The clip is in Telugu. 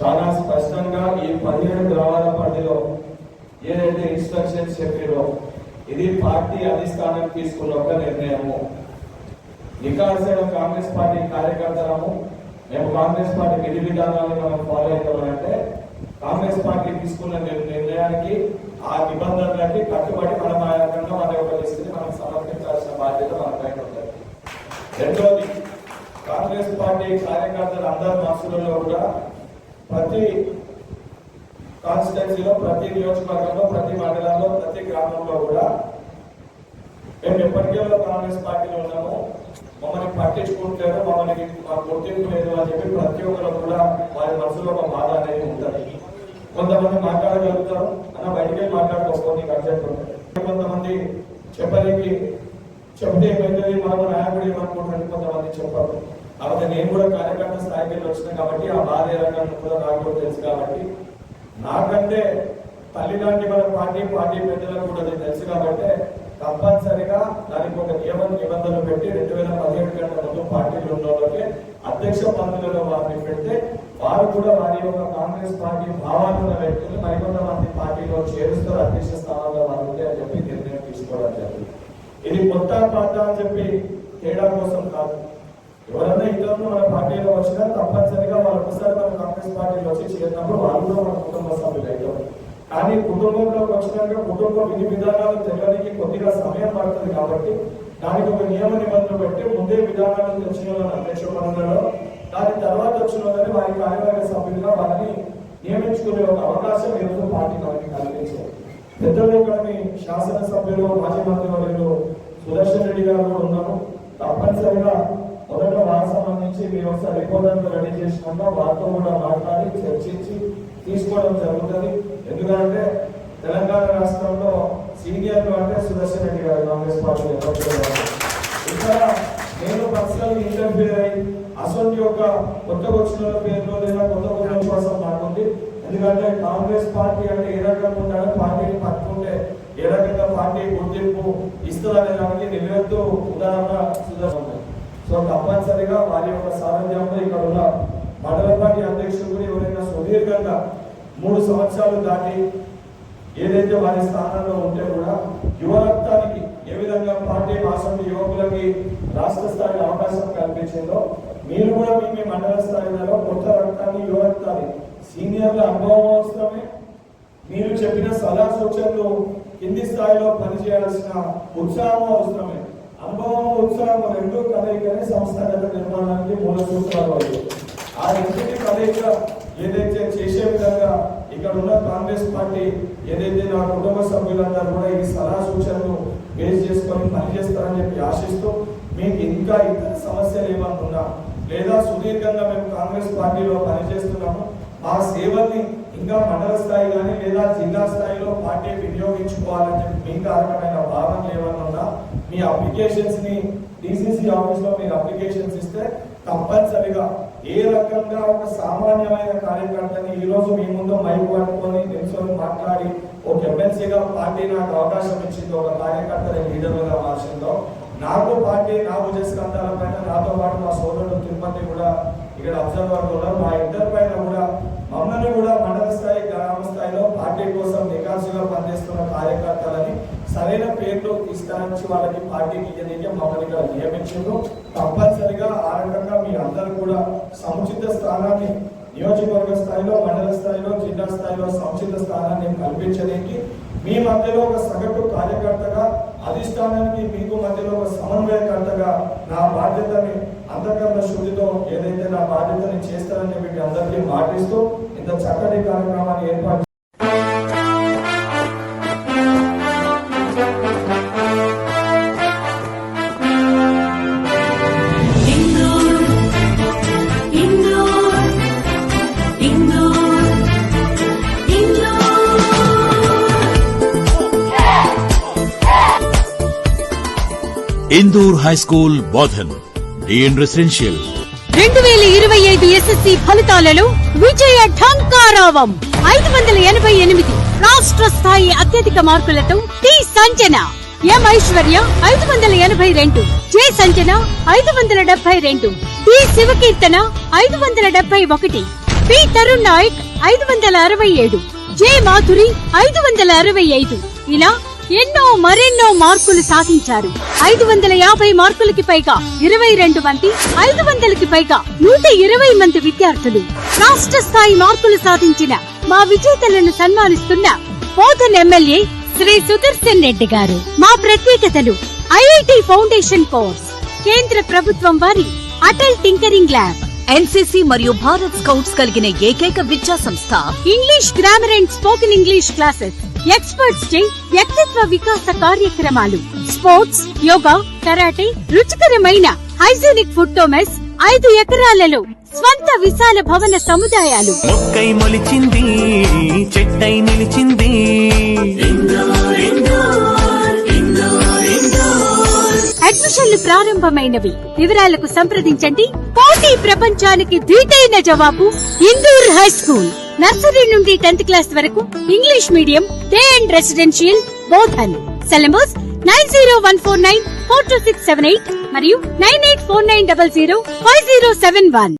చాలా స్పష్టంగా ఈ పదిహేడు గ్రామాల పరిధిలో ఏదైతే ఇన్స్ట్రక్షన్స్ చెప్పారో ఇది పార్టీ అధిష్టానం తీసుకున్న ఒక నిర్ణయము. నికాల్సిన కాంగ్రెస్ పార్టీ కార్యకర్తలము మేము కాంగ్రెస్ పార్టీ విధి విధానాలను మనం ఫాలో అవుతామంటే కాంగ్రెస్ పార్టీ తీసుకున్న నిర్ణయానికి ఆ నిబంధనలకి కట్టుబడి మనం ఆ రకంగా మన యొక్క లిస్టుని మనం సమర్పించాల్సిన బాధ్యత మన పైన ఉంటుంది రెండోది కాంగ్రెస్ పార్టీ కార్యకర్తలు అందరి మనసులలో కూడా ప్రతి కాన్స్టిట్యున్సీలో ప్రతి నియోజకవర్గంలో ప్రతి మండలంలో ప్రతి గ్రామంలో కూడా మేము ఎప్పటికేలో కాంగ్రెస్ పార్టీలో ఉన్నాము. మమ్మల్ని పట్టించుకుంటారు మమ్మల్ని మా గుర్తింపు లేదు అని చెప్పి ప్రతి ఒక్కరు కూడా వారి మనసులో ఒక బాధ అనేది ఉంటుంది. కొంతమంది మాట్లాడగలుగుతారు అన్న బయటికి మాట్లాడుకోకపోతే నీకు అర్జెంట్ ఉంటుంది కొంతమంది చెప్పలేకి చెప్తే ఏమైతుంది? మనం నాయకుడు ఏమనుకుంటారని కొంతమంది చెప్పారు. కాబట్టి నేను కూడా కార్యకర్త స్థాయికి వెళ్ళి వచ్చిన కాబట్టి ఆ బాధ ఏ కూడా నాకు కూడా తెలుసు కాబట్టి నాకంటే తల్లిదండ్రి మన పార్టీ పార్టీ పెద్దలకు కూడా అది తెలుసు కాబట్టి తప్పనిసరిగా దానికి ఒక నియమ నిబంధనలు పెట్టి రెండు వేల పదిహేడు గంటల ముందు పార్టీలు ఉన్న వాళ్ళకి అధ్యక్ష పదవులలో వారిని పెడితే వారు కూడా వారి యొక్క కాంగ్రెస్ పార్టీ భావాలు ఉన్న వ్యక్తులు మరికొంతమంది పార్టీలో చేరుస్తారు అధ్యక్ష స్థానంలో వారు ఉంటే అని చెప్పి నిర్ణయం తీసుకోవడం జరిగింది. ఇది కొత్త పాత అని చెప్పి తేడా కోసం కాదు. ఎవరైనా ఇతరులు మన పార్టీలో వచ్చినా తప్పనిసరిగా వాళ్ళు ఒకసారి మన కాంగ్రెస్ పార్టీలో వచ్చి చేరినప్పుడు వాళ్ళు కూడా మన కుటుంబ సభ్యులు అవుతారు. కానీ కుటుంబంలోకి వచ్చినాక కుటుంబ విధి విధానాలు తెలియడానికి కొద్దిగా సమయం పడుతుంది కాబట్టి దానికి ఒక నియమ నిబంధనలు పెట్టి ముందే విధానాలు తెచ్చిన వాళ్ళని అధ్యక్ష దాని తర్వాత వచ్చిన వాళ్ళని వారి కార్యవర్గ సభ్యులుగా వారిని నియమించుకునే ఒక అవకాశం ఈరోజు పార్టీ మనకి కలిగించారు పెద్దలు ఇక్కడ మీ శాసనసభ్యులు మాజీ మంత్రివర్యులు సుదర్శన్ రెడ్డి గారు కూడా ఉన్నాము తప్పనిసరిగా సంబంధించి మీరు ఒకసారి రిపోర్ట్ రెడీ చేసుకుంటాం వారితో కూడా మాట్లాడి చర్చించి తీసుకోవడం జరుగుతుంది. ఎందుకంటే తెలంగాణ రాష్ట్రంలో సీనియర్లు అంటే సుదర్శన్ రెడ్డి గారు కాంగ్రెస్ పార్టీ ఇక్కడ నేను పర్సనల్ ఇంటర్ఫియర్ అయ్యి అసలు యొక్క కొత్త వచ్చిన పేరులో లేదా కొత్త కొత్త కోసం మాకుంది. ఎందుకంటే కాంగ్రెస్ పార్టీ అంటే ఏ రకంగా ఉండాలి పార్టీని పట్టుకుంటే ఏ రకంగా పార్టీ గుర్తింపు ఇస్తుందనే దానికి నిలవెత్తు ఉదాహరణ సుదర్శన్ సో తప్పనిసరిగా వారి యొక్క సారథ్యంలో ఇక్కడ ఉన్న మండల పార్టీ అధ్యక్షుడు కూడా ఎవరైనా సుదీర్ఘంగా మూడు సంవత్సరాలు దాటి ఏదైతే వారి స్థానంలో ఉంటే కూడా యువరక్తానికి ఏ విధంగా పార్టీ అసెంబ్లీ యువకులకి రాష్ట్ర స్థాయిలో అవకాశం కల్పించిందో మీరు కూడా మీ మీ మండల స్థాయిలో కొత్త రక్తాన్ని యువరక్తాన్ని సీనియర్ల అనుభవం అవసరమే మీరు చెప్పిన సలహా సూచనలు కింది స్థాయిలో పనిచేయాల్సిన ఉత్సాహం అవసరమే. అనుభవం ఉత్సాహం రెండు కలయికనే సంస్థాగత నిర్మాణానికి మూల సూత్రాలు ఆ రెండింటి కలయిక ఏదైతే చేసే విధంగా ఇక్కడ ఉన్న కాంగ్రెస్ పార్టీ ఏదైతే నా కుటుంబ సభ్యులందరూ కూడా ఈ సలహా సూచనలు బేస్ చేసుకొని పనిచేస్తారని చెప్పి ఆశిస్తూ మీకు ఇంకా ఇతర సమస్యలు ఏమనుకున్నా లేదా సుదీర్ఘంగా మేము కాంగ్రెస్ పార్టీలో పనిచేస్తున్నాము ఆ సేవల్ని ఇంకా మండల స్థాయి కానీ లేదా జిల్లా స్థాయిలో పార్టీ వినియోగించుకోవాలని చెప్పి మీ కారణమైన భావనలు ఏమన్నా ఉన్నా మీ అప్లికేషన్స్ని డిసిసి ఆఫీస్లో మీరు అప్లికేషన్స్ ఇస్తే తప్పనిసరిగా ఏ రకంగా ఒక సామాన్యమైన కార్యకర్తని ఈ రోజు మీ ముందు మైక్ పట్టుకొని నిల్చొని మాట్లాడి ఒక ఎమ్మెల్సీగా పార్టీ నాకు అవకాశం ఇచ్చిందో ఒక కార్యకర్తని లీడర్గా మార్చిందో నాకు పార్టీ నా భుజస్కంధాల పైన నాతో పాటు తిరుపతి కూడా ఇక్కడ అబ్జర్వర్ ఉన్నారు మా ఇద్దరి పైన కూడా మమ్మల్ని కూడా మండల స్థాయి గ్రామ స్థాయిలో పార్టీ కోసం నికాసుగా పనిచేస్తున్న కార్యకర్తలని సరైన పేర్లు తీసుకురాచి వాళ్ళకి పార్టీకి ఇయ్యడానికి మమ్మల్ని ఇక్కడ నియమించారు తప్పనిసరిగా ఆ రకంగా మీ అందరూ కూడా సముచిత స్థానాన్ని నియోజకవర్గ స్థాయిలో మండల స్థాయిలో జిల్లా స్థాయిలో సముచిత స్థానాన్ని కల్పించడానికి మీ మధ్యలో ఒక సగటు కార్యకర్తగా అధిష్టానానికి మీకు మధ్యలో ఒక సమన్వయకర్తగా నా బాధ్యతని అంతర్గత శుద్ధితో ఏదైతే నా బాధ్యతని చేస్తారని మీకు అందరికీ మాటిస్తూ ఇంత చక్కటి కార్యక్రమాన్ని ఏర్పాటు Indur high school Bodhan dean residential రెండు వేల ఇరవై ఐదు ఎస్ఎస్సి ఫలితాలలో విజయ ఢంకారావం. ఐదు వందల ఎనభై ఎనిమిది రాష్ట్ర స్థాయి అత్యధిక మార్కులతో టి సంజన. ఎం ఐశ్వర్య ఐదు వందల ఎనభై రెండు. జే సంజన ఐదు వందల డెబ్బై రెండు. బి శివకీర్తన ఐదు వందల డెబ్బై ఒకటి. పి తరుణ్ నాయక్ ఐదు వందల అరవై ఏడు. జె మాధురి ఐదు వందల అరవై ఐదు. ఇలా ఎన్నో మరెన్నో మార్కులు సాధించారు. ఐదు వందల యాభై మార్కులకి పైగా ఇరవై రెండు మంది ఐదు వందలకి పైగా నూట ఇరవై మంది విద్యార్థులు రాష్ట్ర స్థాయి మార్కులు సాధించిన మా విజేతలను సన్మానిస్తున్న బోధన్ ఎమ్మెల్యే శ్రీ సుదర్శన్ రెడ్డి గారు. మా ప్రత్యేకతలు ఐఐటి ఫౌండేషన్ కోర్స్ కేంద్ర ప్రభుత్వం వారి అటల్ టింకరింగ్ ల్యాబ్. ఎన్సీసీ మరియు భారత్ స్కౌట్స్ కలిగిన ఏకైక విద్యా సంస్థ. English grammar and spoken English classes. Experts day వ్యక్తిత్వ వికాస కార్యక్రమాలు. స్పోర్ట్స్ యోగా కరాటే రుచికరమైన హైజీనిక్ ఫుడ్ మెస్ ఐదు ఎకరాలలో స్వంత విశాల భవన సముదాయాలు. మొక్కై మొలిచింది చెట్టై నిలిచింది. అడ్మిషన్లు ప్రారంభమైనవి. వివరాలకు సంప్రదించండి. పోటీ ప్రపంచానికి ధీటైన జవాబు ఇందూర్ హై స్కూల్. నర్సరీ నుండి టెన్త్ క్లాస్ వరకు English medium day and residential Bodhan syllabus nine zero one four nine four two six seven eight మరియు nine eight four nine double zero five zero seven one.